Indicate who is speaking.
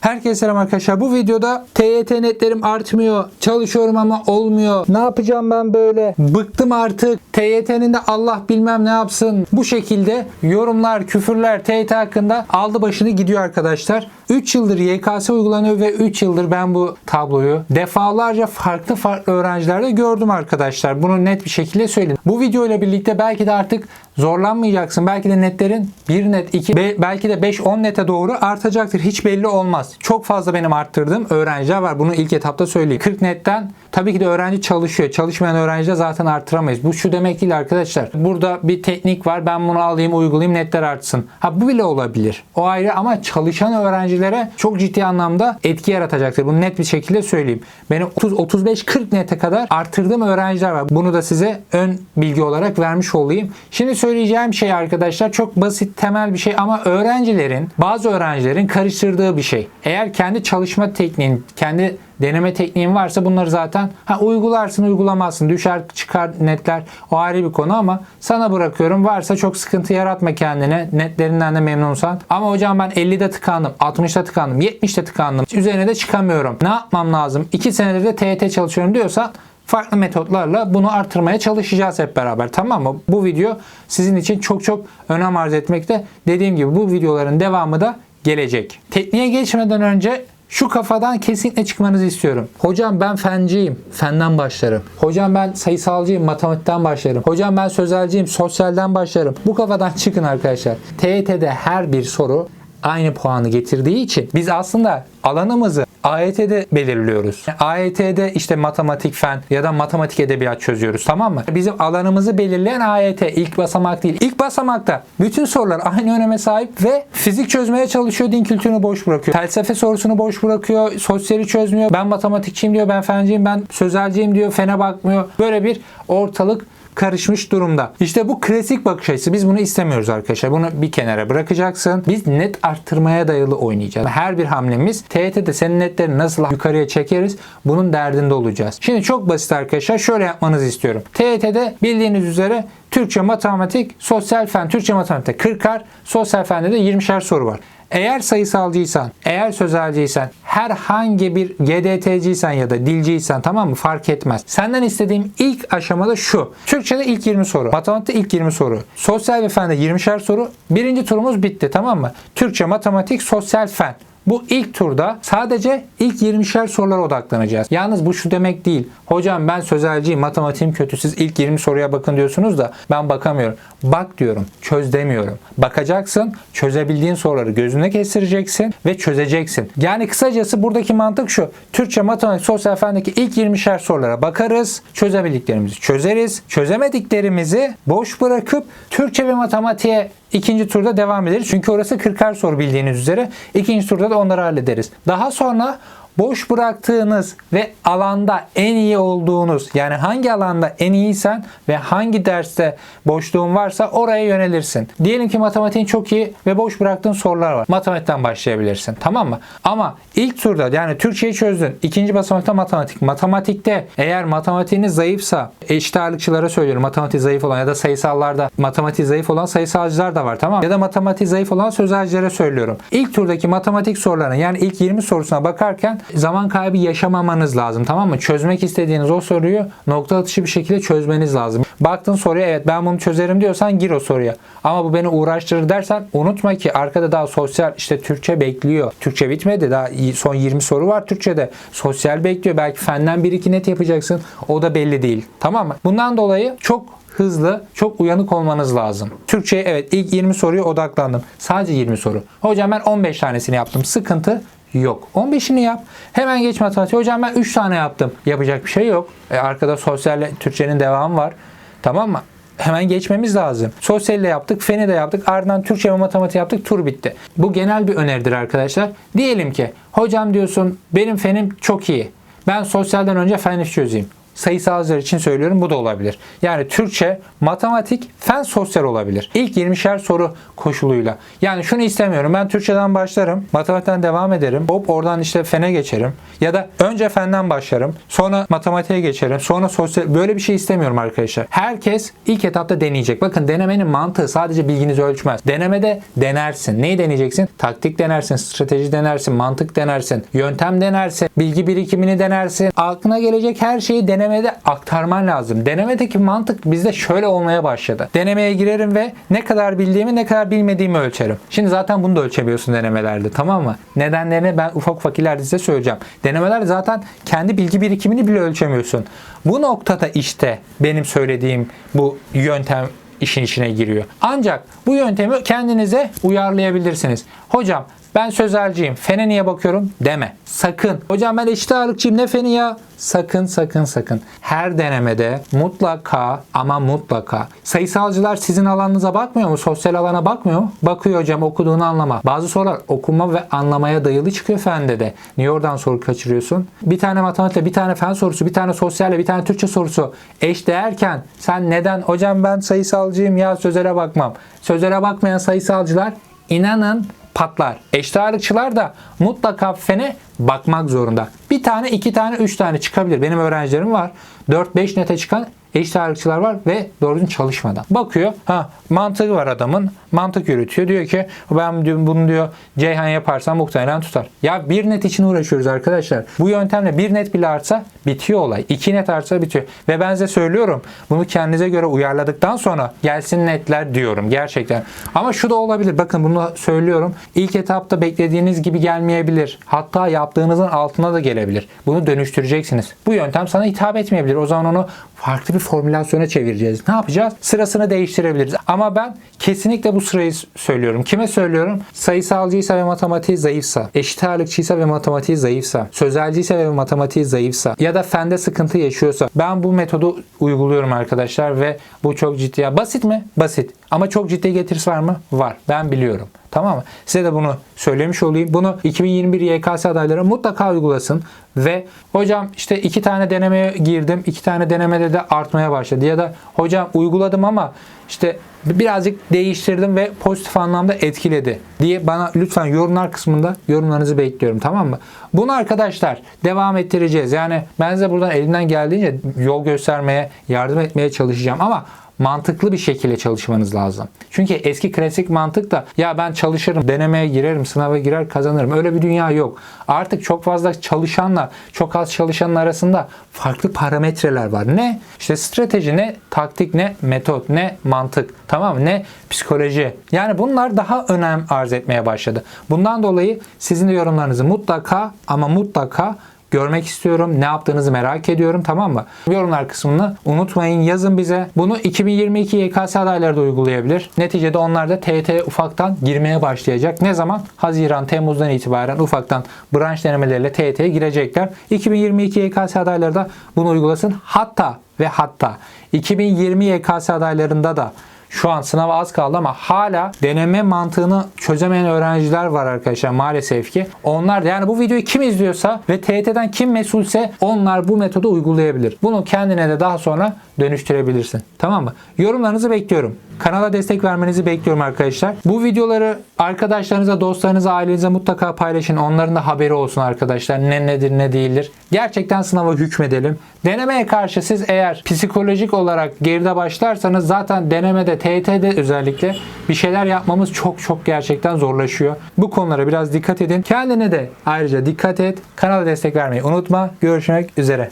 Speaker 1: Herkese selam arkadaşlar. Bu videoda TYT netlerim artmıyor. Çalışıyorum ama olmuyor. Ne yapacağım ben böyle? Bıktım artık. TYT'nin de Allah bilmem ne yapsın. Bu şekilde yorumlar, küfürler TYT hakkında aldı başını gidiyor arkadaşlar. 3 yıldır YKS uygulanıyor ve 3 yıldır ben bu tabloyu defalarca farklı farklı öğrencilerde gördüm arkadaşlar. Bunu net bir şekilde söyleyeyim. Bu video ile birlikte belki de artık zorlanmayacaksın. Belki de netlerin 1 net, 2, be- belki de 5-10 nete doğru artacaktır. Hiç belli olmaz. Çok fazla benim arttırdığım öğrenciler var. Bunu ilk etapta söyleyeyim. 40 netten tabii ki de öğrenci çalışıyor. Çalışmayan öğrenci de zaten arttıramayız. Bu şu demek değil arkadaşlar. Burada bir teknik var. Ben bunu alayım, uygulayayım, netler artsın. Ha bu bile olabilir. O ayrı ama çalışan öğrencilere çok ciddi anlamda etki yaratacaktır. Bunu net bir şekilde söyleyeyim. Benim 30 35 40 nete kadar arttırdığım öğrenciler var. Bunu da size ön bilgi olarak vermiş olayım. Şimdi söyleyeceğim şey arkadaşlar çok basit temel bir şey ama öğrencilerin bazı öğrencilerin karıştırdığı bir şey. Eğer kendi çalışma tekniğin, kendi deneme tekniğin varsa bunları zaten ha, uygularsın uygulamazsın. Düşer çıkar netler o ayrı bir konu ama sana bırakıyorum. Varsa çok sıkıntı yaratma kendine netlerinden de memnunsan. Ama hocam ben 50'de tıkandım 60'da tıkandım 70'de tıkandım üzerine de çıkamıyorum. Ne yapmam lazım? 2 senedir de TYT çalışıyorum diyorsan farklı metotlarla bunu artırmaya çalışacağız hep beraber tamam mı? Bu video sizin için çok çok önem arz etmekte. Dediğim gibi bu videoların devamı da gelecek. Tekniğe geçmeden önce şu kafadan kesinlikle çıkmanızı istiyorum. Hocam ben fenciyim. Fenden başlarım. Hocam ben sayısalcıyım. Matematikten başlarım. Hocam ben sözelciyim. Sosyalden başlarım. Bu kafadan çıkın arkadaşlar. TYT'de her bir soru aynı puanı getirdiği için biz aslında alanımızı AYT'de belirliyoruz. AYT'de işte matematik fen ya da matematik edebiyat çözüyoruz tamam mı? Bizim alanımızı belirleyen AYT ilk basamak değil. İlk basamakta bütün sorular aynı öneme sahip ve fizik çözmeye çalışıyor din kültürünü boş bırakıyor. Felsefe sorusunu boş bırakıyor. Sosyali çözmüyor. Ben matematikçiyim diyor. Ben fenciyim. Ben sözelciyim diyor. Fene bakmıyor. Böyle bir ortalık karışmış durumda. İşte bu klasik bakış açısı. Biz bunu istemiyoruz arkadaşlar. Bunu bir kenara bırakacaksın. Biz net arttırmaya dayalı oynayacağız. Her bir hamlemiz TYT'de senin netlerini nasıl yukarıya çekeriz bunun derdinde olacağız. Şimdi çok basit arkadaşlar. Şöyle yapmanızı istiyorum. TYT'de bildiğiniz üzere Türkçe, matematik, sosyal fen, Türkçe, matematik 40'ar, sosyal fende de 20'şer soru var. Eğer sayısalcıysan, eğer sözelciysen, herhangi bir GDT'ciysen ya da dilciysen tamam mı fark etmez. Senden istediğim ilk aşamada şu. Türkçe'de ilk 20 soru, matematikte ilk 20 soru, sosyal ve fende 20'şer soru. Birinci turumuz bitti tamam mı? Türkçe, matematik, sosyal fen. Bu ilk turda sadece ilk 20'şer sorulara odaklanacağız. Yalnız bu şu demek değil. Hocam ben sözelciyim, matematiğim kötü. Siz ilk 20 soruya bakın diyorsunuz da ben bakamıyorum. Bak diyorum, çöz demiyorum. Bakacaksın, çözebildiğin soruları gözüne kestireceksin ve çözeceksin. Yani kısacası buradaki mantık şu. Türkçe, matematik, sosyal fendeki ilk 20'şer sorulara bakarız. Çözebildiklerimizi çözeriz. Çözemediklerimizi boş bırakıp Türkçe ve matematiğe İkinci turda devam ederiz. Çünkü orası 40'ar soru bildiğiniz üzere. İkinci turda da onları hallederiz. Daha sonra boş bıraktığınız ve alanda en iyi olduğunuz yani hangi alanda en iyiysen ve hangi derste boşluğun varsa oraya yönelirsin. Diyelim ki matematiğin çok iyi ve boş bıraktığın sorular var. Matematikten başlayabilirsin. Tamam mı? Ama ilk turda yani Türkçeyi çözdün. İkinci basamakta matematik. Matematikte eğer matematiğiniz zayıfsa eşit ağırlıkçılara söylüyorum. Matematik zayıf olan ya da sayısallarda matematik zayıf olan sayısalcılar da var. Tamam mı? Ya da matematik zayıf olan sözelcilere söylüyorum. İlk turdaki matematik sorularına yani ilk 20 sorusuna bakarken zaman kaybı yaşamamanız lazım. Tamam mı? Çözmek istediğiniz o soruyu nokta atışı bir şekilde çözmeniz lazım. Baktın soruya evet ben bunu çözerim diyorsan gir o soruya. Ama bu beni uğraştırır dersen unutma ki arkada daha sosyal işte Türkçe bekliyor. Türkçe bitmedi. Daha son 20 soru var Türkçe'de. Sosyal bekliyor. Belki fenden 1-2 net yapacaksın. O da belli değil. Tamam mı? Bundan dolayı çok hızlı, çok uyanık olmanız lazım. Türkçe'ye evet ilk 20 soruya odaklandım. Sadece 20 soru. Hocam ben 15 tanesini yaptım. Sıkıntı yok. 15'ini yap. Hemen geç matematik. Hocam ben 3 tane yaptım. Yapacak bir şey yok. E, arkada sosyal Türkçenin devamı var. Tamam mı? Hemen geçmemiz lazım. Sosyalle yaptık, feni de yaptık. Ardından Türkçe ve matematik yaptık. Tur bitti. Bu genel bir öneridir arkadaşlar. Diyelim ki hocam diyorsun benim fenim çok iyi. Ben sosyalden önce fen çözeyim. Sayısalcılar için söylüyorum bu da olabilir. Yani Türkçe, matematik, fen sosyal olabilir. İlk 20'şer soru koşuluyla. Yani şunu istemiyorum. Ben Türkçeden başlarım. Matematikten devam ederim. Hop oradan işte fene geçerim. Ya da önce fenden başlarım. Sonra matematiğe geçerim. Sonra sosyal. Böyle bir şey istemiyorum arkadaşlar. Herkes ilk etapta deneyecek. Bakın denemenin mantığı sadece bilginizi ölçmez. Denemede denersin. Neyi deneyeceksin? Taktik denersin, strateji denersin, mantık denersin, yöntem denersin, bilgi birikimini denersin. Aklına gelecek her şeyi denemede aktarman lazım. Denemedeki mantık bizde şöyle olmaya başladı. Denemeye girerim ve ne kadar bildiğimi ne kadar bilmediğimi ölçerim. Şimdi zaten bunu da ölçemiyorsun denemelerde tamam mı? Nedenlerini ben ufak ufak ileride size söyleyeceğim. Denemelerde zaten kendi bilgi birikimini bile ölçemiyorsun. Bu noktada işte benim söylediğim bu yöntem işin içine giriyor. Ancak bu yöntemi kendinize uyarlayabilirsiniz. Hocam ben sözelciyim. Fene niye bakıyorum? Deme. Sakın. Hocam ben eşit ağırlıkçıyım. Ne feni ya? Sakın sakın sakın. Her denemede mutlaka ama mutlaka. Sayısalcılar sizin alanınıza bakmıyor mu? Sosyal alana bakmıyor mu? Bakıyor hocam okuduğunu anlama. Bazı sorular okuma ve anlamaya dayalı çıkıyor fende de. Niye oradan soru kaçırıyorsun? Bir tane matematikle, bir tane fen sorusu, bir tane sosyalle, bir tane Türkçe sorusu eş değerken sen neden hocam ben sayısalcıyım ya sözele bakmam. Sözele bakmayan sayısalcılar inanın patlar. Eşit ağırlıkçılar da mutlaka fene bakmak zorunda. Bir tane, iki tane, üç tane çıkabilir. Benim öğrencilerim var. 4-5 nete çıkan eşit ağırlıkçılar var ve doğru çalışmadan. Bakıyor. Ha mantığı var adamın. Mantık yürütüyor. Diyor ki ben bunu diyor Ceyhan yaparsam muhtemelen tutar. Ya bir net için uğraşıyoruz arkadaşlar. Bu yöntemle bir net bile artsa bitiyor olay. İki net artsa bitiyor. Ve ben size söylüyorum. Bunu kendinize göre uyarladıktan sonra gelsin netler diyorum gerçekten. Ama şu da olabilir. Bakın bunu söylüyorum. İlk etapta beklediğiniz gibi gelmeyebilir. Hatta yaptığınızın altına da gelebilir. Bunu dönüştüreceksiniz. Bu yöntem sana hitap etmeyebilir. O zaman onu farklı bir formülasyona çevireceğiz. Ne yapacağız? Sırasını değiştirebiliriz. Ama ben kesinlikle bu sırayı söylüyorum. Kime söylüyorum? Sayısalcıysa ve matematiği zayıfsa, eşit ağırlıkçıysa ve matematiği zayıfsa, sözelciyse ve matematiği zayıfsa ya da fende sıkıntı yaşıyorsa ben bu metodu uyguluyorum arkadaşlar ve bu çok ciddi. Basit mi? Basit. Ama çok ciddi getirisi var mı? Var. Ben biliyorum. Tamam mı? Size de bunu söylemiş olayım. Bunu 2021 YKS adayları mutlaka uygulasın. Ve hocam işte iki tane denemeye girdim. iki tane denemede de artmaya başladı. Ya da hocam uyguladım ama işte birazcık değiştirdim ve pozitif anlamda etkiledi diye bana lütfen yorumlar kısmında yorumlarınızı bekliyorum tamam mı? Bunu arkadaşlar devam ettireceğiz. Yani ben size buradan elimden geldiğince yol göstermeye, yardım etmeye çalışacağım ama mantıklı bir şekilde çalışmanız lazım. Çünkü eski klasik mantık da ya ben çalışırım, denemeye girerim, sınava girer kazanırım. Öyle bir dünya yok. Artık çok fazla çalışanla çok az çalışanın arasında farklı parametreler var. Ne? İşte strateji ne? Taktik ne? Metot ne? Mantık. Tamam mı? Ne? Psikoloji. Yani bunlar daha önem arz etmeye başladı. Bundan dolayı sizin de yorumlarınızı mutlaka ama mutlaka görmek istiyorum. Ne yaptığınızı merak ediyorum tamam mı? Yorumlar kısmını unutmayın yazın bize. Bunu 2022 YKS adayları da uygulayabilir. Neticede onlar da TYT ufaktan girmeye başlayacak. Ne zaman? Haziran, Temmuz'dan itibaren ufaktan branş denemeleriyle TYT'ye girecekler. 2022 YKS adayları da bunu uygulasın. Hatta ve hatta 2020 YKS adaylarında da şu an sınava az kaldı ama hala deneme mantığını çözemeyen öğrenciler var arkadaşlar maalesef ki. Onlar da yani bu videoyu kim izliyorsa ve TYT'den kim mesulse onlar bu metodu uygulayabilir. Bunu kendine de daha sonra dönüştürebilirsin. Tamam mı? Yorumlarınızı bekliyorum. Kanala destek vermenizi bekliyorum arkadaşlar. Bu videoları arkadaşlarınıza, dostlarınıza, ailenize mutlaka paylaşın. Onların da haberi olsun arkadaşlar. Ne nedir, ne değildir. Gerçekten sınava hükmedelim. Denemeye karşı siz eğer psikolojik olarak geride başlarsanız zaten denemede, TYT'de özellikle bir şeyler yapmamız çok çok gerçekten zorlaşıyor. Bu konulara biraz dikkat edin. Kendine de ayrıca dikkat et. Kanala destek vermeyi unutma. Görüşmek üzere.